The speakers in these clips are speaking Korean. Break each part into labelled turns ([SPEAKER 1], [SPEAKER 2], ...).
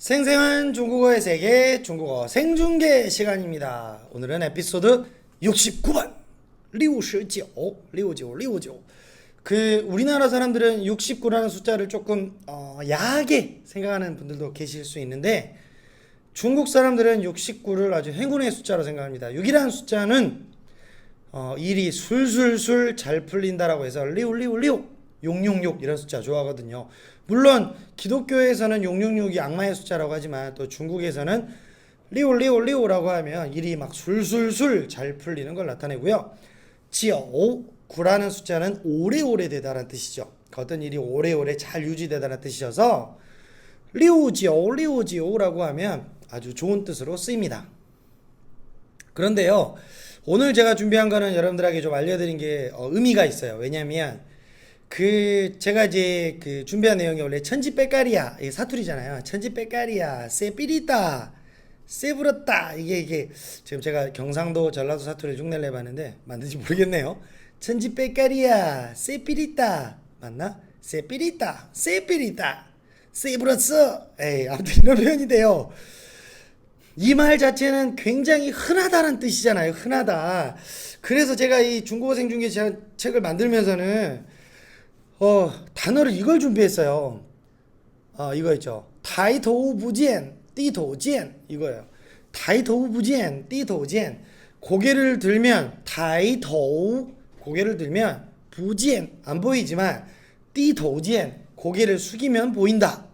[SPEAKER 1] 생생한 중국어의 세계 중국어 생중계 시간입니다. 오늘은 에피소드 69번 69, 69, 69. 그 우리나라 사람들은 69라는 숫자를 조금 어, 야하게 생각하는 분들도 계실 수 있는데 중국 사람들은 69를 아주 행운의 숫자로 생각합니다. 6이라는 숫자는 어, 일이 술술술 잘 풀린다라고 해서 리우 리우 리우 666 이런 숫자 좋아하거든요. 물론 기독교에서는 666이 악마의 숫자라고 하지만 또 중국에서는 리오 리오 리오라고 하면 일이 막 술술술 잘 풀리는 걸 나타내고요. 지오 구라는 숫자는 오래오래 되다라는 뜻이죠. 그 어떤 일이 오래오래 잘 유지되다는 뜻이어서 리오지오 리오지오라고 하면 아주 좋은 뜻으로 쓰입니다. 그런데요, 오늘 제가 준비한 거는 여러분들에게 좀 알려드린 게 어, 의미가 있어요. 왜냐하면 그 제가 이제 그 준비한 내용이 원래 천지 빼까리야 사투리잖아요. 천지 빼까리야 세삐리다 세부렸다 이게 이게 지금 제가 경상도 전라도 사투리 흉내를 내봤는데 맞는지 모르겠네요. 천지 빼까리야 세삐리다 맞나? 세삐리다 세삐리다 세부렸어 에이 아무튼 이런 표현이 돼요. 이 말 자체는 굉장히 흔하다는 뜻이잖아요. 흔하다. 그래서 제가 이 중국어 생중계 제- 책을 만들면서는 어, 단어를 이걸 준비했어요. 어, 이거 있죠. 타이토우 부젠, 띠토젠 이거예요. 타이토우 부젠, 띠토젠. 고개를 들면 타이토우 고개를 들면 부젠 안 보이지만 띠토젠 고개를 숙이면 보인다.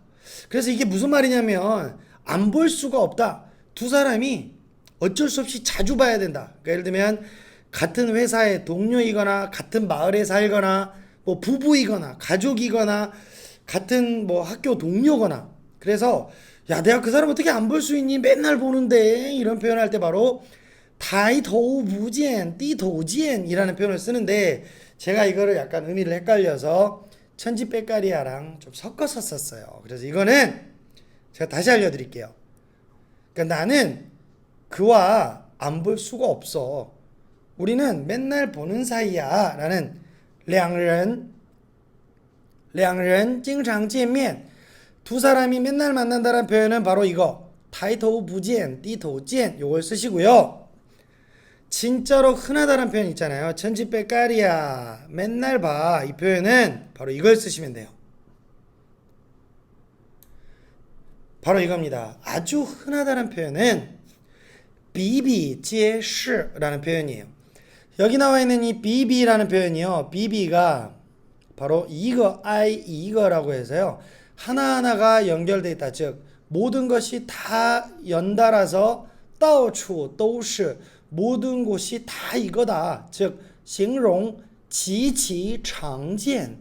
[SPEAKER 1] 그래서 이게 무슨 말이냐면 안 볼 수가 없다. 두 사람이 어쩔 수 없이 자주 봐야 된다. 그러니까 예를 들면 같은 회사의 동료이거나 같은 마을에 살거나 뭐 부부이거나 가족이거나 같은 뭐 학교 동료거나 그래서 야 내가 그 사람 어떻게 안 볼 수 있니 맨날 보는데 이런 표현할 때 바로 다이토우 부젠 띠도젠이라는 표현을 쓰는데 제가 이거를 약간 의미를 헷갈려서 천지 빼까리아랑 좀 섞어서 썼어요 그래서 이거는 제가 다시 알려드릴게요 그러니까 나는 그와 안 볼 수가 없어. 우리는 맨날 보는 사이야. 라는 两人两人经常见面. 두 사람이 맨날 만난다는 표현은 바로 이거. 抬头不见,低头见. 요걸 쓰시고요. 진짜로 흔하다는 표현 있잖아요. 천지 빼까리야. 맨날 봐. 이 표현은 바로 이걸 쓰시면 돼요. 바로 이겁니다. 아주 흔하다는 표현은 비비제시라는 표현이에요. 여기 나와 있는 이 비비라는 표현이요. 비비가 바로 이거 아이 이거라고 해서요. 하나하나가 연결돼 있다. 즉 모든 것이 다 연달아서 到处都是 모든 곳이 다 이거다. 즉形容极其常见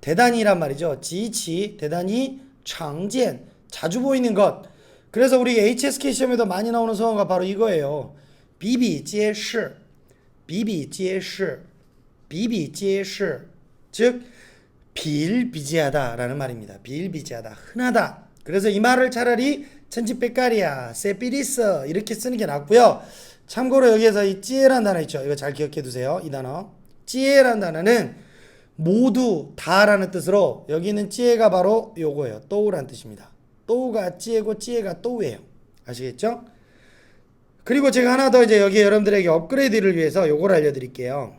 [SPEAKER 1] 대단히란 말이죠. 지치 대단히常见 자주 보이는 것. 그래서 우리 HSK 시험에도 많이 나오는 성어가 바로 이거예요. 비비제시, 비비제시, 비비제시. 즉 비일비재하다라는 말입니다. 비일비재하다, 흔하다. 그래서 이 말을 차라리 천지백가리야, 세피리스 이렇게 쓰는 게 낫고요. 참고로 여기에서 이 찌에란 단어 있죠. 이거 잘 기억해 두세요. 이 단어. 찌에란 단어는 모두 다라는 뜻으로 여기 있는 찌에가 바로 요거예요. 또우란 뜻입니다. 또우가 찌에고 찌에가 또우예요. 아시겠죠? 그리고 제가 하나 더 이제 여기 여러분들에게 업그레이드를 위해서 요걸 알려드릴게요.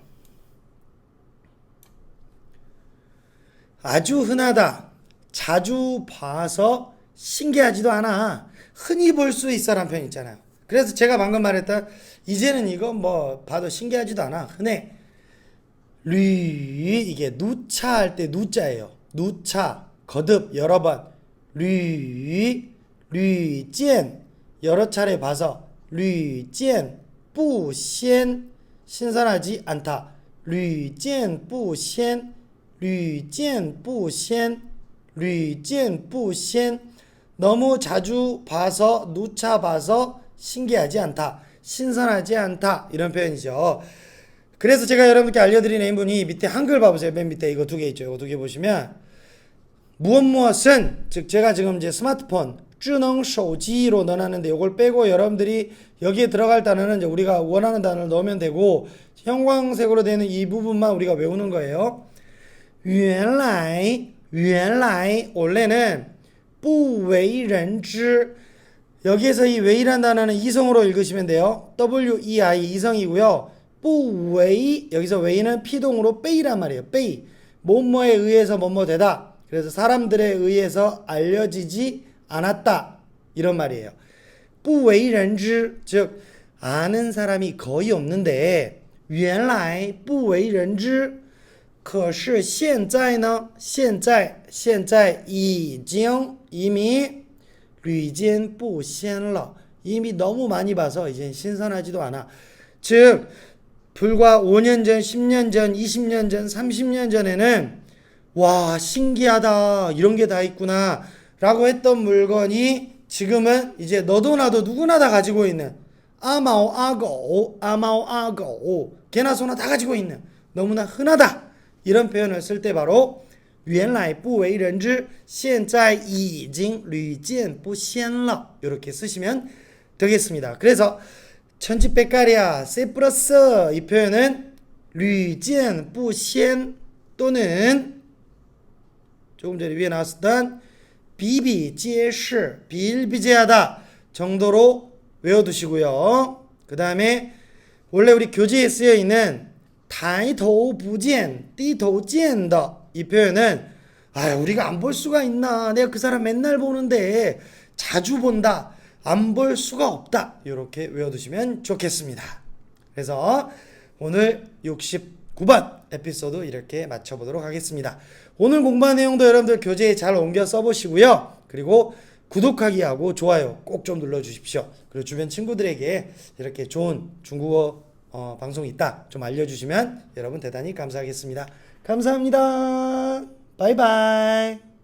[SPEAKER 1] 아주 흔하다. 자주 봐서 신기하지도 않아. 흔히 볼 수 있어라는 표현 있잖아요. 그래서 제가 방금 말했던 이제는 이거 뭐 봐도 신기하지도 않아. 흔해. 류 이게 누차 할 때 누자예요. 누차 거듭 여러 번 류, 류젠 여러 차례 봐서 류젠 부센 신선하지 않다. 류젠 부센 류젠 부센 류젠 부센 너무 자주 봐서 누차 봐서 신기하지 않다. 신선하지 않다. 이런 표현이죠. 그래서 제가 여러분께 알려드리는 부분이 밑에 한글 봐보세요. 맨 밑에 이거 두 개 있죠. 이거 두 개 보시면 무엇 무엇은 즉 제가 지금 이제 스마트폰 智能手机로 넣어놨는데 이걸 빼고 여러분들이 여기에 들어갈 단어는 이제 우리가 원하는 단어를 넣으면 되고 형광색으로 되는 이 부분만 우리가 외우는 거예요. 原来原来 원래는 不为人知 여기에서 이 왜이란 단어는 이성으로 읽으시면 돼요. W E I 이성이고요. 不为 여기서 왜이는 피동으로 빼이란 말이에요. 빼이 뭐뭐에 의해서 뭐뭐 되다. 그래서 사람들에 의해서 알려지지 않았다 이런 말이에요. 不为人知즉 아는 사람이 거의 없는데 原来不为人知可是现在呢？现在现在已经移民屡见不鲜了. 이미 너무 많이 봐서 이제 신선하지도 않아. 즉 불과 5년 전, 10년 전, 20년 전, 30년 전에는 와 신기하다 이런 게 다 있구나 라고 했던 물건이 지금은 이제 너도 나도 누구나 다 가지고 있는 아마오 아고 아마오 아고 개나 소나 다 가지고 있는 너무나 흔하다 이런 표현을 쓸 때 바로 原来不为人知现在已经屡见不鲜了 이렇게 쓰시면 되겠습니다. 그래서 천지백가리아 세 플러스 이 표현은 屡见不鲜 또는 조금 전에 위에 나왔었던 비비지에시 비일비재하다 정도로 외워두시고요. 그 다음에 원래 우리 교재에 쓰여 있는 다이토 부젠 띠토 젠더 이 표현은 아 우리가 안 볼 수가 있나 내가 그 사람 맨날 보는데 자주 본다 안 볼 수가 없다 이렇게 외워두시면 좋겠습니다. 그래서 오늘 60 69번 에피소드 이렇게 마쳐보도록 하겠습니다. 오늘 공부한 내용도 여러분들 교재에 잘 옮겨 써보시고요. 그리고 구독하기하고 좋아요 꼭 좀 눌러주십시오. 그리고 주변 친구들에게 이렇게 좋은 중국어 어, 방송이 있다 좀 알려주시면 여러분 대단히 감사하겠습니다. 감사합니다. 바이바이.